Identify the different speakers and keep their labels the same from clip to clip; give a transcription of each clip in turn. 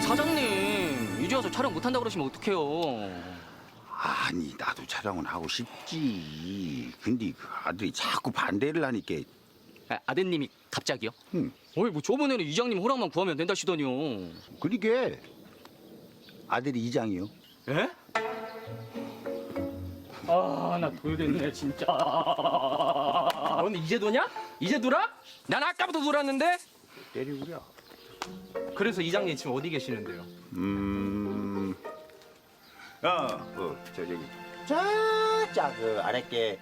Speaker 1: 아니 사장님 이제 와서 촬영 못한다 그러시면 어떡해요?
Speaker 2: 아니 나도 촬영은 하고 싶지. 근데 그 아들이 자꾸 반대를 하니까
Speaker 1: 아, 아드님이 갑자기요?
Speaker 2: 응.
Speaker 1: 어이 뭐 저번에는 이장님 허락만 구하면 된다시더니요.
Speaker 2: 그러게 아들이 이장이요.
Speaker 1: 예? 아나 돌겠네 진짜.
Speaker 3: 아, 근데 이제 도냐? 이제 돌아? 난 아까부터 돌았는데.
Speaker 2: 때리구려.
Speaker 3: 그래서 이장님 지금 어디 계시는데요?
Speaker 2: 음. 어, 그, 저, 저기. 저자 그 아랫게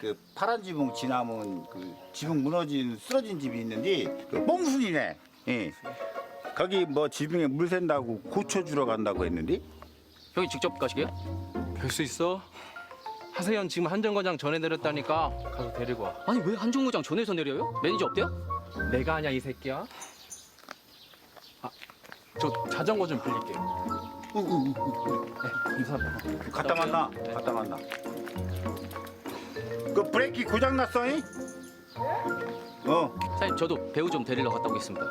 Speaker 2: 그 파란 지붕 지나면 그 지붕 무너진 쓰러진 집이 있는데 그 뽕순이네. 예. 거기 뭐 지붕에 물 샌다고 고쳐 주러 간다고 했는데
Speaker 1: 형이 직접 가시게요?
Speaker 3: 별수 있어? 하세현 지금 한정거장 전해 내렸다니까 가서 데리고 와.
Speaker 1: 아니 왜 한정거장 전에서 내려요? 매니저 없대요?
Speaker 3: 내가 아냐 이 새끼야? 아, 저 자전거 좀 빌릴게요. 네, 감사합니다.
Speaker 2: 갔다 만나. 갔다 만나. 그 브레이크 고장 났어? 잉? 어.
Speaker 1: 사장님 저도 배우 좀 데리러 갔다 오겠습니다.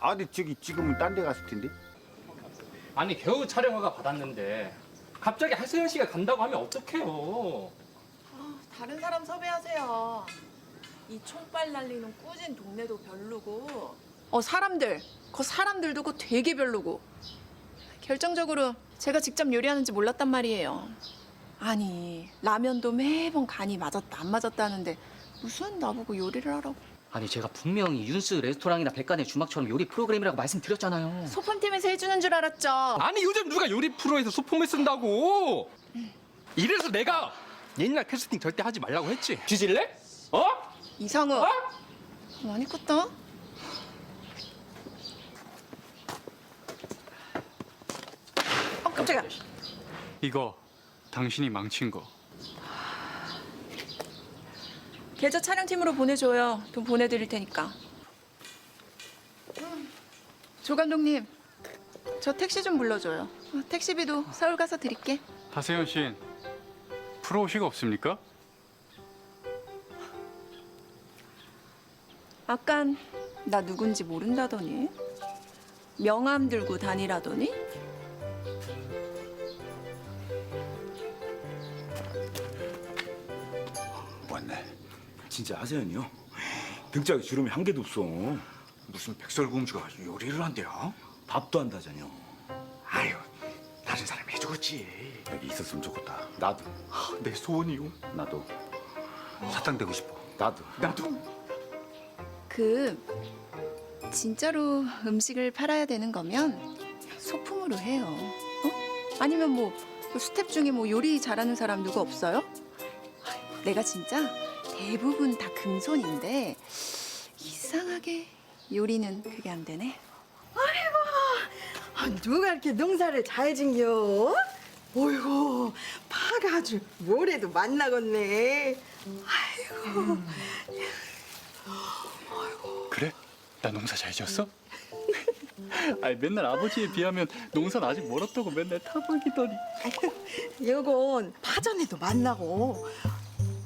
Speaker 2: 아, 근데 저기 지금은 딴 데 갔을 텐데.
Speaker 3: 아니 겨우 촬영 허가 받았는데 갑자기 하세현 씨가 간다고 하면 어떡해요?
Speaker 4: 다른 사람 섭외하세요. 이 총빨 날리는 꾸진 동네도 별로고. 어 사람들, 그 사람들도 그 되게 별로고. 결정적으로 제가 직접 요리하는지 몰랐단 말이에요. 아니 라면도 매번 간이 맞았다 안 맞았다는데 무슨 나보고 요리를 하라고.
Speaker 1: 아니 제가 분명히 윤스 레스토랑이나 백간의 주막처럼 요리 프로그램이라고 말씀드렸잖아요.
Speaker 4: 소품팀에서 해주는 줄 알았죠.
Speaker 3: 아니 요즘 누가 요리 프로에서 소품을 쓴다고? 이래서 내가 옛날 캐스팅 절대 하지 말라고 했지. 뒤질래? 어?
Speaker 4: 이상우.
Speaker 3: 어?
Speaker 4: 많이 컸다. 어 깜짝이야.
Speaker 5: 이거 당신이 망친 거.
Speaker 4: 계좌 촬영팀으로 보내줘요. 돈 보내드릴 테니까. 조 감독님, 저 택시 좀 불러줘요. 어, 택시비도 서울 가서 드릴게.
Speaker 5: 하세현 씨는 프로시가 없습니까?
Speaker 4: 아깐 나 누군지 모른다더니 명함 들고 다니라더니
Speaker 2: 왔네.
Speaker 6: 진짜 하세연이요? 등짝에 주름이 한 개도 없어. 무슨 백설공주가 요리를 한대요? 밥도 한다잖여. 아유, 다른 사람이 해주겠지.
Speaker 2: 여기 있었으면 좋겠다. 나도.
Speaker 6: 내 소원이요.
Speaker 2: 나도. 사탕 되고 싶어.
Speaker 6: 나도. 나도.
Speaker 4: 그 진짜로 음식을 팔아야 되는 거면 소품으로 해요. 어? 아니면 뭐그 스텝 중에 뭐 요리 잘하는 사람 누구 없어요? 내가 진짜 대부분 다 금손인데 이상하게 요리는 그게 안 되네.
Speaker 7: 아, 누가 이렇게 농사를 잘 짓겨? 어이구, 파가 아주 모래도 만나겠네. 아이고,
Speaker 5: 그래? 나 농사 잘 지었어? 아니 맨날 아버지에 비하면 농사는 아직 멀었다고 맨날 타박이더니
Speaker 7: 요건 파전에도 만나고,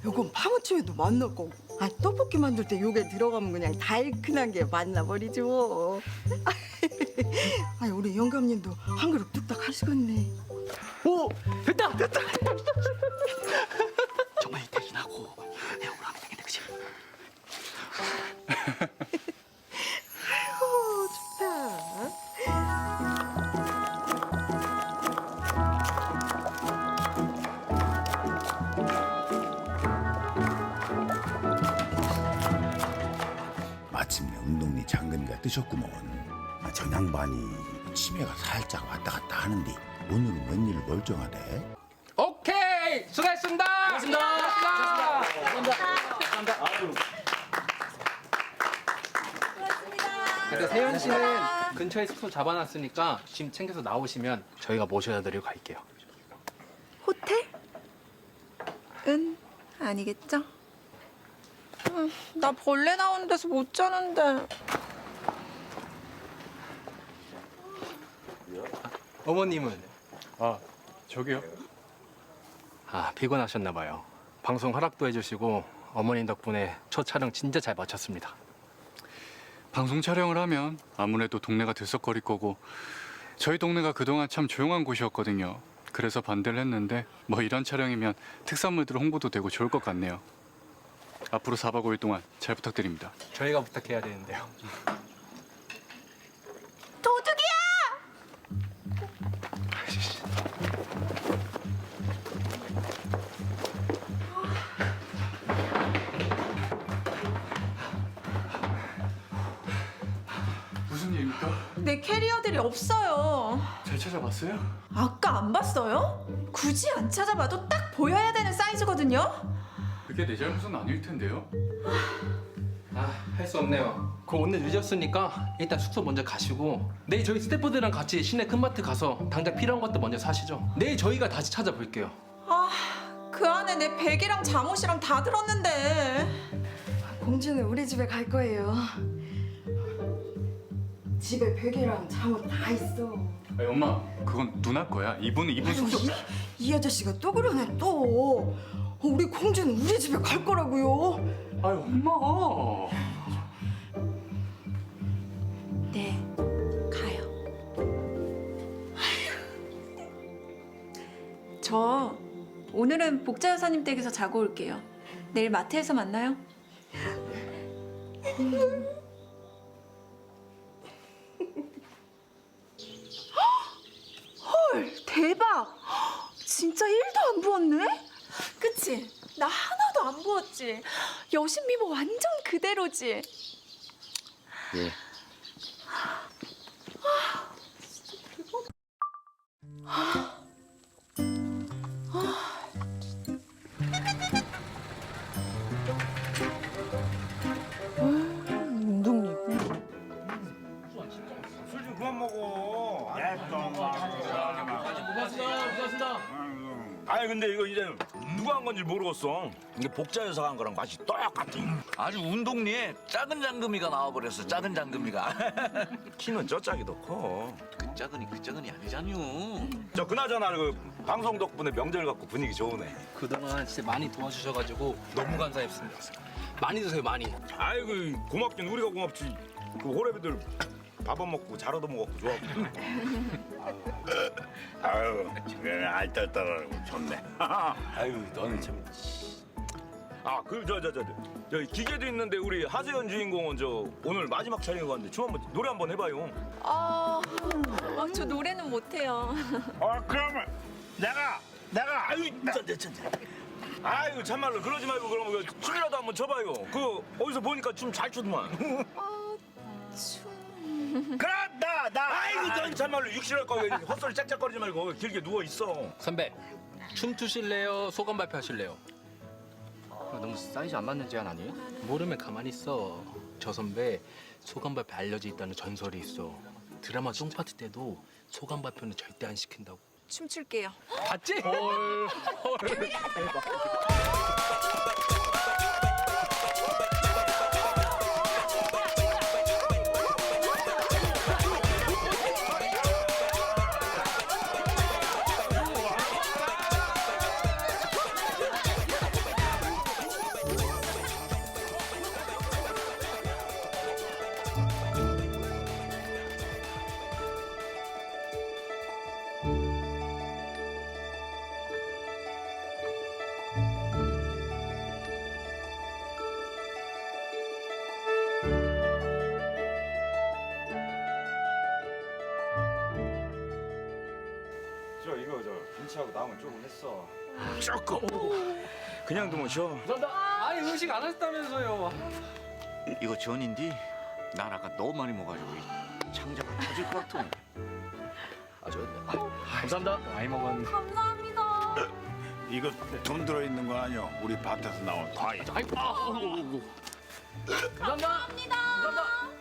Speaker 7: 요건 파무침에도 만나고, 아, 떡볶이 만들 때 요게 들어가면 그냥 달큰한 게 만나버리죠. 뭐. 아니, 우리 영감님도 한 그릇 뚝딱 하시겠네.
Speaker 1: 오 됐다 됐다. 정말 대신하고 내가 오라면 되겠네 그치?
Speaker 2: 뜨셨구먼. 아, 저 양반이 치매가 살짝 왔다 갔다 하는데 오늘은 웬일 멀쩡하대?
Speaker 3: 오케이 수고했습니다. 수고하셨습니다. 근데 세현 씨는 근처에 숙소 잡아놨으니까 짐 챙겨서 나오시면 저희가 모셔다 드리고 갈게요.
Speaker 4: 호텔? 은 아니겠죠? 음, 나 벌레 나오는 데서 못 자는데.
Speaker 3: 어머님은
Speaker 5: 아 저기요
Speaker 3: 아 피곤하셨나 봐요. 방송 허락도 해주시고 어머님 덕분에 첫 촬영 진짜 잘 마쳤습니다.
Speaker 5: 방송 촬영을 하면 아무래도 동네가 들썩거릴 거고 저희 동네가 그동안 참 조용한 곳이었거든요. 그래서 반대를 했는데 뭐 이런 촬영이면 특산물들 홍보도 되고 좋을 것 같네요. 앞으로 4박 5일 동안 잘 부탁드립니다.
Speaker 3: 저희가 부탁해야 되는데요.
Speaker 4: 캐리어들이 없어요.
Speaker 5: 잘 찾아봤어요?
Speaker 4: 아까 안 봤어요? 굳이 안 찾아봐도 딱 보여야 되는 사이즈거든요.
Speaker 5: 그게 내 잘못은 아닐 텐데요.
Speaker 3: 아, 할 수 없네요. 그 오늘 늦었으니까 일단 숙소 먼저 가시고 내일 저희 스태프들이랑 같이 시내 큰마트 가서 당장 필요한 것도 먼저 사시죠. 내일 저희가 다시 찾아볼게요.
Speaker 4: 아, 그 안에 내 백이랑 잠옷이랑 다 들었는데.
Speaker 7: 공주는 우리 집에 갈 거예요. 집에 베개랑 잠옷 다 있어.
Speaker 5: 아니, 엄마, 그건 누나 거야. 이분은 이분
Speaker 7: 아유. 이, 이 아저씨가 또 그러네 또. 어, 우리 공주는 우리 집에 갈 거라고요.
Speaker 5: 아유, 엄마.
Speaker 4: 네, 가요. 저 오늘은 복자 여사님 댁에서 자고 올게요. 내일 마트에서 만나요. 안 부었지? 여신 미모 완전 그대로지?
Speaker 2: 예.
Speaker 6: 아니 근데 이거 이제 누가 한 건지 모르겠어. 이게 복자 여사가 한 거랑 맛이 똑같아.
Speaker 8: 아주 운동리에 작은 장금이가 나와버렸어 작은 장금이가
Speaker 6: 키는 저 짝이 더 커.
Speaker 8: 그 작은이 그 작은이 아니잖요
Speaker 6: 저 그나저나 그 방송 덕분에 명절 갖고 분위기 좋으네.
Speaker 3: 그동안 진짜 많이 도와주셔가지고 너무 감사했습니다. 많이 드세요 많이.
Speaker 6: 아이고 고맙긴 우리가 고맙지. 그 호래비들 밥안 먹고 잘 얻어먹었고 좋아하고.
Speaker 2: 아유, 그래 알딸딸하고 좋네.
Speaker 6: 아유 너는 참. 아 그 저 저 저 저, 기 기계도 있는데 우리 하세연 주인공은 저 오늘 마지막 촬영에 갔는데 춤 한번 노래 한번 해봐요.
Speaker 4: 아, 아, 저 노래는 못해요.
Speaker 2: 어, 그러면 내가 내가
Speaker 6: 아유 천재 천재. 아유 참말로 그러지 말고 그러면 그 춤이라도 한번 춰봐요. 그 어디서 보니까 춤 잘 추더만.
Speaker 2: 그럼 나 나.
Speaker 6: 아이고 넌 참말로 육실할 거왜 헛소리 짝짝거리지 말고 길게 누워 있어.
Speaker 3: 선배 춤 추실래요? 소감 발표하실래요?
Speaker 1: 아, 너무 사이즈 안 맞는 제안 아니에요?
Speaker 3: 모르면 가만히 있어. 저 선배 소감 발표 알려져 있다는 전설이 있어. 드라마 쫑파티 때도 소감 발표는 절대 안 시킨다고.
Speaker 4: 춤출게요.
Speaker 3: 봤지? 헐, 헐.
Speaker 6: 저 김치하고 나물 조금 했어. 조금. 그냥 두면 쉬어.
Speaker 3: 감사합니다. 아니 음식 안 하셨다면서요.
Speaker 8: 이거 전인데 난 아까 너무 많이 먹어가지고 이 창자가 터질 것 같아
Speaker 1: 아, 저, 아, 감사합니다.
Speaker 3: 많이 먹었는데.
Speaker 2: 이거 돈 들어 있는 거 아니야? 우리 밭에서 나온 과일.
Speaker 3: 아이고, 아, 아이고. 감사합니다. 감사합니다.